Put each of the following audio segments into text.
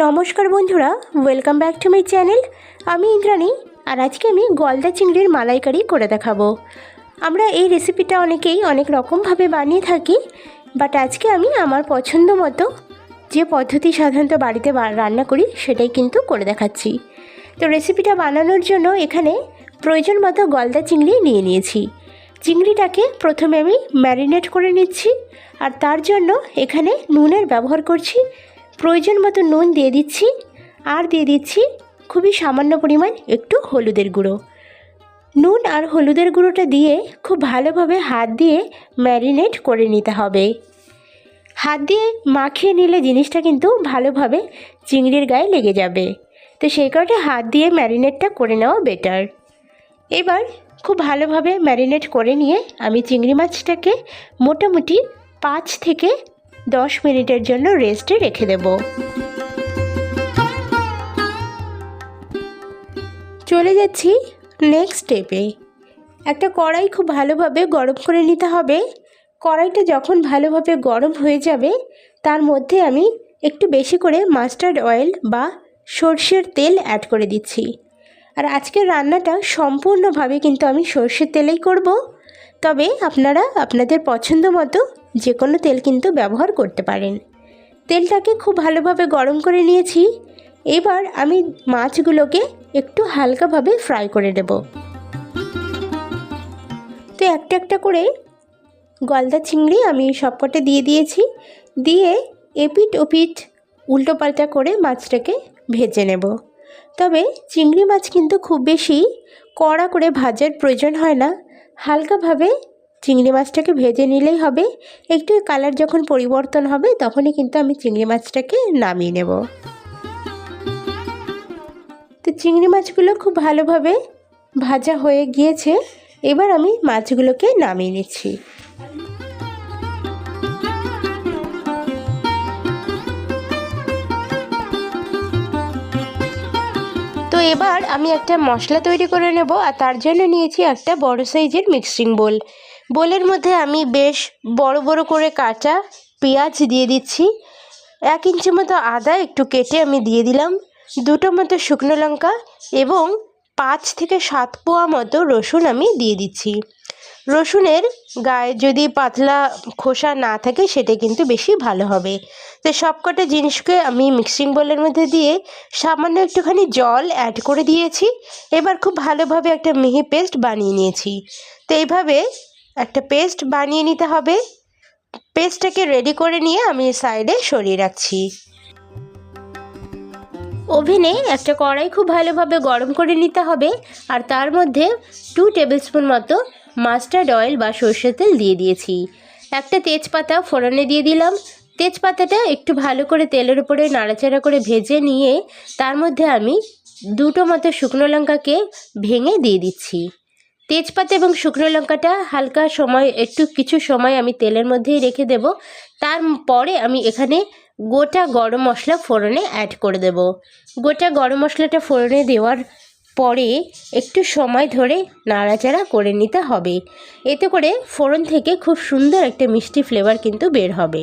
নমস্কার বন্ধুরা welcome back to my channel আমি ইন্দ্রাণী, আর আজকে আমি গলদা চিংড়ির মালাইকারি করে দেখাবো। আমরা এই রেসিপিটা অনেকেই অনেক রকমভাবে বানিয়ে থাকি বাট আজকে আমি আমার পছন্দ মতো যে পদ্ধতি সাধারণত বাড়িতে রান্না করি, সেটাই কিন্তু করে দেখাচ্ছি। তো রেসিপিটা বানানোর জন্য এখানে প্রয়োজন মতো গলদা চিংড়ি নিয়ে নিয়েছি। চিংড়িটাকে প্রথমে আমি ম্যারিনেট করে নিচ্ছি, আর তার জন্য এখানে নুনের ব্যবহার করছি প্রয়োজন মতো নুন দিয়ে দিচ্ছি। আর দিয়ে দিচ্ছি খুবই সামান্য পরিমাণ একটু হলুদের গুঁড়ো। নুন আর হলুদের গুঁড়োটা দিয়ে খুব ভালোভাবে হাত দিয়ে ম্যারিনেট করে নিতে হবে। হাত দিয়ে মাখিয়ে নিলে জিনিসটা কিন্তু ভালোভাবে চিংড়ির গায়ে লেগে যাবে। তো সেই কারণে হাত দিয়ে ম্যারিনেটটা করে নেওয়া বেটার এবার খুব ভালোভাবে ম্যারিনেট করে নিয়ে আমি চিংড়ি মাছটাকে মোটামুটি পাঁচ থেকে দশ মিনিটের জন্য রেস্টে রেখে দেব। চলে যাচ্ছি নেক্সট স্টেপে একটা কড়াই খুব ভালোভাবে গরম করে নিতে হবে। কড়াইটা যখন ভালোভাবে গরম হয়ে যাবে, তার মধ্যে আমি একটু বেশি করে মাস্টার্ড অয়েল বা সর্ষের তেল অ্যাড করে দিচ্ছি। আর আজকের রান্নাটা সম্পূর্ণভাবে কিন্তু আমি সর্ষের তেলেই করব। তবে আপনারা আপনাদের পছন্দ মতো যে কোনো তেল কিন্তু ব্যবহার করতে পারেন। তেলটাকে খুব ভালোভাবে গরম করে নিয়েছি। এবার আমি মাছগুলোকে একটু হালকাভাবে ফ্রাই করে দেব তো একটা একটা করে গলদা চিংড়ি আমি সবকটা দিয়ে দিয়েছি। দিয়ে এপিট ওপিট উল্টোপাল্টা করে মাছটাকে ভেজে নেব। তবে চিংড়ি মাছ কিন্তু খুব বেশি কড়া করে ভাজার প্রয়োজন হয় না। হালকাভাবে চিংড়ি মাছটাকে ভেজে নিলেই হবে। একটু কালার যখন পরিবর্তন হবে, তখনই কিন্তু আমি চিংড়ি মাছটাকে নামিয়ে নেব। তো চিংড়ি মাছগুলো খুব ভালোভাবে ভাজা হয়ে গিয়েছে। এবার আমি মাছগুলোকে নামিয়ে নিচ্ছি। এবার আমি একটা মশলা তৈরি করে নেব আর তার জন্য নিয়েছি একটা বড় সাইজের মিক্সিং বোল বোলের মধ্যে আমি বেশ বড় বড় করে কাঁচা পেঁয়াজ দিয়ে দিচ্ছি। এক ইঞ্চি মতো আদা একটু কেটে আমি দিয়ে দিলাম। দুটো মতো শুকনো লঙ্কা এবং পাঁচ থেকে সাত পোয়া মতো রসুন আমি দিয়ে দিচ্ছি। রসুনের গায়ে যদি পাতলা খোসা না থাকে, সেটা কিন্তু বেশি ভালো হবে। তো সবকটা জিনিসকে আমি মিক্সিং বোলের মধ্যে দিয়ে সামান্য একটুখানি জল অ্যাড করে দিয়েছি। এবার খুব ভালোভাবে একটা মিহি পেস্ট বানিয়ে নিয়েছি। তো এইভাবে একটা পেস্ট বানিয়ে নিতে হবে। পেস্টটাকে রেডি করে নিয়ে আমি সাইডে সরিয়ে রাখছি। ওভেনে একটা কড়াই খুব ভালোভাবে গরম করে নিতে হবে। আর তার মধ্যে টু টেবিল স্পুন মতো মাস্টার্ড অয়েল বা সর্ষের তেল দিয়ে দিয়েছি। একটা তেজপাতা ফোড়নে দিয়ে দিলাম। তেজপাতাটা একটু ভালো করে তেলের উপরে নাড়াচাড়া করে ভেজে নিয়ে তার মধ্যে আমি দুটো মতো শুকনো লঙ্কাকে ভেঙে দিয়ে দিচ্ছি। তেজপাতা এবং শুকনো লঙ্কাটা হালকা সময়, একটু কিছু সময় আমি তেলের মধ্যেই রেখে দেব। তারপরে আমি এখানে গোটা গরম মশলা ফোড়নে অ্যাড করে দেব। গোটা গরম মশলাটা ফোড়নে দেওয়ার পরে একটু সময় ধরে নাড়াচাড়া করে নিতে হবে। এতে করে ফোড়ন থেকে খুব সুন্দর একটা মিষ্টি ফ্লেভার কিন্তু বের হবে।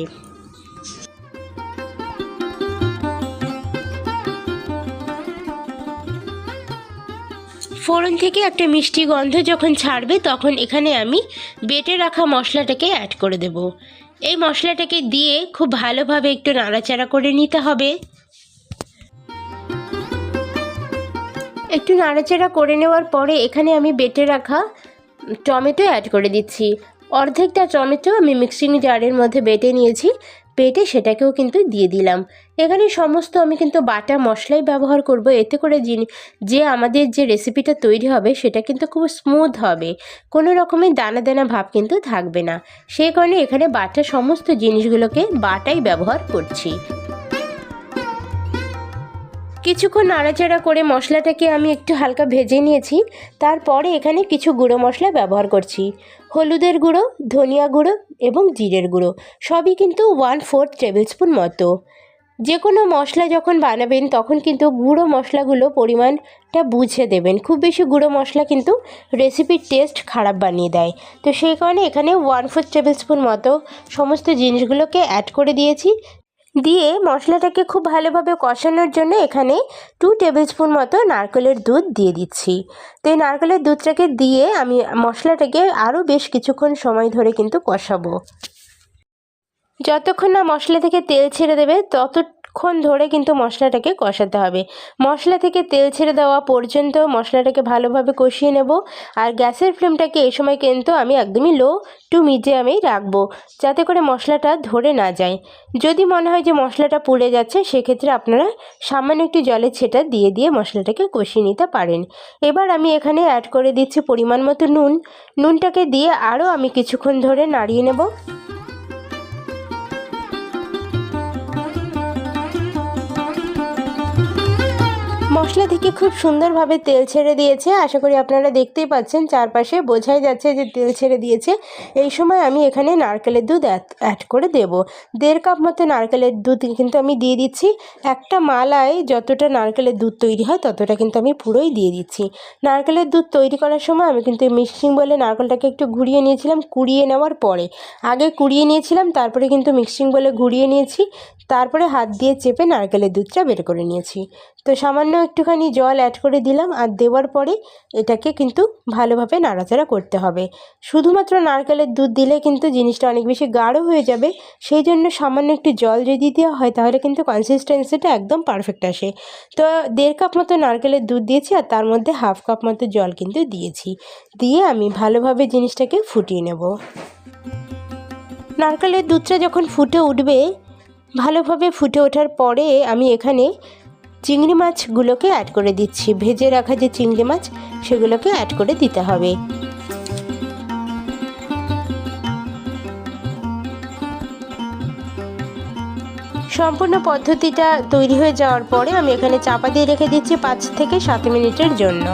ফোড়ন থেকে একটা মিষ্টি গন্ধ যখন ছাড়বে, তখন এখানে আমি বেটে রাখা মশলাটাকে অ্যাড করে দেব। এই মশলাটাকে দিয়ে খুব ভালোভাবে একটু নাড়াচাড়া করে নিতে হবে। একটু নাড়াচাড়া করে নেওয়ার পরে এখানে আমি বেটে রাখা টমেটো অ্যাড করে দিচ্ছি। অর্ধেকটা টমেটো আমি মিক্সিং জারের মধ্যে বেটে নিয়েছি। বেটে সেটাকেও কিন্তু দিয়ে দিলাম। এখানে সমস্ত আমি কিন্তু বাটা মশলাই ব্যবহার করব। এতে করে যে আমাদের যে রেসিপিটা তৈরি হবে সেটা কিন্তু খুব স্মুথ হবে। কোনো রকমের দানা দানা ভাব কিন্তু থাকবে না। সেই কারণে এখানে বাটা সমস্ত জিনিসগুলোকে বাটাই ব্যবহার করছি। কিছুক্ষণ নাড়াচাড়া করে মশলাটাকে আমি একটু হালকা ভেজে নিয়েছি, তারপরে এখানে কিছু গুঁড়ো মশলা ব্যবহার করছি। হলুদের গুঁড়ো, ধনিয়া গুঁড়ো এবং জিরের গুঁড়ো, সবই কিন্তু ওয়ান ফোর্থ টেবিল স্পুন মতো। যে কোনো মশলা যখন বানাবেন, তখন কিন্তু গুঁড়ো মশলাগুলো পরিমাণটা বুঝে দেবেন। খুব বেশি গুঁড়ো মশলা কিন্তু রেসিপির টেস্ট খারাপ বানিয়ে দেয়। তো সেই কারণে এখানে ওয়ান ফোর্থ টেবিল স্পুন মতো সমস্ত জিনিসগুলোকে অ্যাড করে দিয়েছি। দিয়ে মশলাটাকে খুব ভালোভাবে কষানোর জন্য এখানে টু টেবিল স্পুন মতো নারকেলের দুধ দিয়ে দিচ্ছি। তো এই নারকেলের দুধটাকে দিয়ে আমি মশলাটাকে আরও বেশ কিছুক্ষণ সময় ধরে কিন্তু কষাবো। যতক্ষণ না মশলা থেকে তেল ছেড়ে দেবে ততক্ষণ ধরে কিন্তু মশলাটাকে কষাতে হবে। মশলা থেকে তেল ছেড়ে দেওয়া পর্যন্ত মশলাটাকে ভালোভাবে কষিয়ে নেব। আর গ্যাসের ফ্লেমটাকে এই সময় কিন্তু আমি একদমই লো টু মিডিয়ামেই রাখব, যাতে করে মশলাটা ধরে না যায়। যদি মনে হয় যে মশলাটা পুড়ে যাচ্ছে, সেক্ষেত্রে আপনারা সামান্য একটু জলের ছেটা দিয়ে দিয়ে মশলাটাকে কষিয়ে নিতে পারেন। এবার আমি এখানে অ্যাড করে দিচ্ছি পরিমাণ মতো নুন। নুনটাকে দিয়ে আরও আমি কিছুক্ষণ ধরে নাড়িয়ে নেব। মশলা থেকে খুব সুন্দরভাবে তেল ছেড়ে দিয়েছে। আশা করি আপনারা দেখতেই পাচ্ছেন, চারপাশে বোঝাই যাচ্ছে যে তেল ছেড়ে দিয়েছে। এই সময় আমি এখানে নারকেলের দুধ অ্যাড করে দেব। দেড় কাপ মতো নারকেলের দুধ কিন্তু আমি দিয়ে দিচ্ছি। একটা মালায় যতটা নারকেলের দুধ তৈরি হয়, ততটা কিন্তু আমি পুরোই দিয়ে দিচ্ছি। নারকেলের দুধ তৈরি করার সময় আমি কিন্তু মিক্সিং বলে নারকেলটাকে একটু ঘুরিয়ে নিয়েছিলাম, কুড়িয়ে নেওয়ার পরে। আগে কুড়িয়ে নিয়েছিলাম, তারপরে কিন্তু মিক্সিং বলে ঘুরিয়ে নিয়েছি। তারপরে হাত দিয়ে চেপে নারকেলের দুধটা বের করে নিয়েছি। তো সামান্য একটুখানি জল অ্যাড করে দিলাম আর দেওয়ার পরে এটাকে কিন্তু ভালোভাবে নাড়াচাড়া করতে হবে। শুধুমাত্র নারকেলের দুধ দিলে কিন্তু জিনিসটা অনেক বেশি গাঢ় হয়ে যাবে। সেই জন্য সামান্য একটু জল যদি দেওয়া হয় তাহলে কিন্তু কনসিস্টেন্সিটা একদম পারফেক্ট আসে। তো দেড় কাপ মতো নারকেলের দুধ দিয়েছি আর তার মধ্যে হাফ কাপ মতো জল কিন্তু দিয়েছি। দিয়ে আমি ভালোভাবে জিনিসটাকে ফুটিয়ে নেব। নারকেলের দুধটা যখন ফুটে উঠবে ভালোভাবে ফুটে ওঠার পরে আমি এখানে চিংড়ি মাছগুলোকে অ্যাড করে দিচ্ছি। ভেজে রাখা যে চিংড়ি মাছ, সেগুলোকে অ্যাড করে দিতে হবে। সম্পূর্ণ পদ্ধতিটা তৈরি হয়ে যাওয়ার পরে আমি এখানে চাপা দিয়ে রেখে দিচ্ছি পাঁচ থেকে সাত মিনিটের জন্য।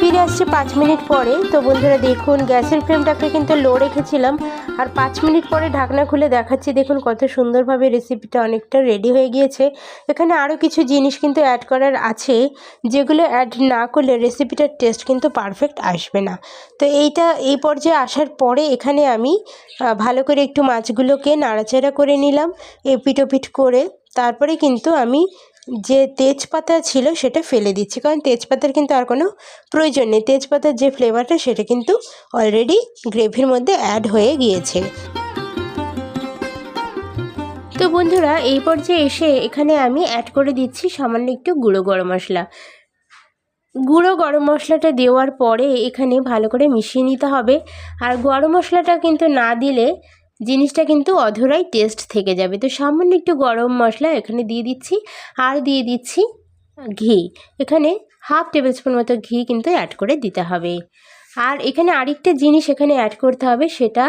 ফিরে আসছে পাঁচ মিনিট পরে। তো বন্ধুরা দেখুন, গ্যাসের ফ্লেমটাকে কিন্তু লো রেখেছিলাম। আর পাঁচ মিনিট পরে ঢাকনা খুলে দেখাচ্ছি, দেখুন কত সুন্দরভাবে রেসিপিটা অনেকটা রেডি হয়ে গিয়েছে। এখানে আরও কিছু জিনিস কিন্তু অ্যাড করার আছে, যেগুলো অ্যাড না করলে রেসিপিটার টেস্ট কিন্তু পারফেক্ট আসবে না। তো এইটা, এই পর্যায়ে আসার পরে এখানে আমি ভালো করে একটু মাছগুলোকে নাড়াচাড়া করে নিলাম এপিট ওপিট করে। তারপরে কিন্তু আমি যে তেজপাতা ছিল সেটা ফেলে দিচ্ছি, কারণ তেজপাতার কিন্তু আর কোনো প্রয়োজন নেই। তেজপাতার যে ফ্লেভারটা সেটা কিন্তু অলরেডি গ্রেভির মধ্যে অ্যাড হয়ে গিয়েছে। তো বন্ধুরা, এই পর্যায়ে এসে এখানে আমি অ্যাড করে দিচ্ছি সামান্য একটু গুঁড়ো গরম মশলা। গুঁড়ো গরম মশলাটা দেওয়ার পরে এখানে ভালো করে মিশিয়ে নিতে হবে। আর গরম মশলাটা কিন্তু না দিলে জিনিসটা কিন্তু অধরাই টেস্ট থেকে যাবে। তো সামান্য একটু গরম মশলা এখানে দিয়ে দিচ্ছি, আর দিয়ে দিচ্ছি ঘি। এখানে হাফ টেবিল স্পুন মতো ঘি কিন্তু অ্যাড করে দিতে হবে। আর এখানে আরেকটা জিনিস এখানে অ্যাড করতে হবে, সেটা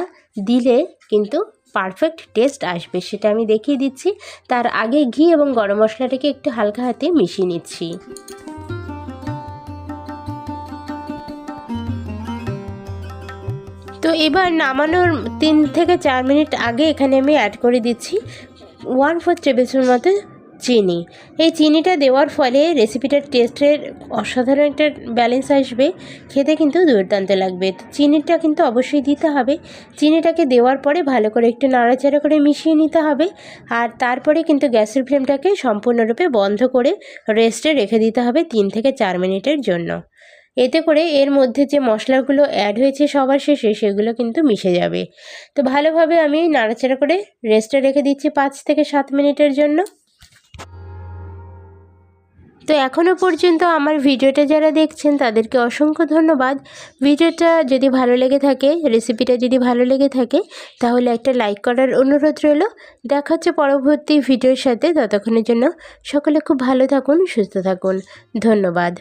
দিলে কিন্তু পারফেক্ট টেস্ট আসবে। সেটা আমি দেখিয়ে দিচ্ছি। তার আগে ঘি এবং গরম মশলাটাকে একটু হালকা হাতে মিশিয়ে নিচ্ছি। এবার নামানোর তিন থেকে চার মিনিট আগে এখানে আমি অ্যাড করে দিচ্ছি ওয়ান ফোর টেবিল স্পুন মতো চিনি। এই চিনিটা দেওয়ার ফলে রেসিপিটার টেস্টের অসাধারণ একটা ব্যালেন্স আসবে, খেতে কিন্তু দুর্দান্ত লাগবে। চিনিটা কিন্তু অবশ্যই দিতে হবে। চিনিটাকে দেওয়ার পরে ভালো করে একটু নাড়াচাড়া করে মিশিয়ে নিতে হবে আর তারপরে কিন্তু গ্যাসের ফ্লেমটাকে সম্পূর্ণরূপে বন্ধ করে রেস্টে রেখে দিতে হবে তিন থেকে চার মিনিটের জন্য। এতে করে এর মধ্যে যে মশলাগুলো অ্যাড হয়েছে সবার শেষে সেগুলো কিন্তু মিশে যাবে। তো ভালোভাবে আমি নাড়াচাড়া করে রেস্টে রেখে দিচ্ছি পাঁচ থেকে সাত মিনিটের জন্য। তো এখনও পর্যন্ত আমার ভিডিওটা যারা দেখছেন, তাদেরকে অসংখ্য ধন্যবাদ। ভিডিওটা যদি ভালো লেগে থাকে রেসিপিটা যদি ভালো লেগে থাকে, তাহলে একটা লাইক করার অনুরোধ রইল। দেখা হচ্ছে পরবর্তী ভিডিওর সাথে। ততক্ষণের জন্য সকলে খুব ভালো থাকুন, সুস্থ থাকুন। ধন্যবাদ।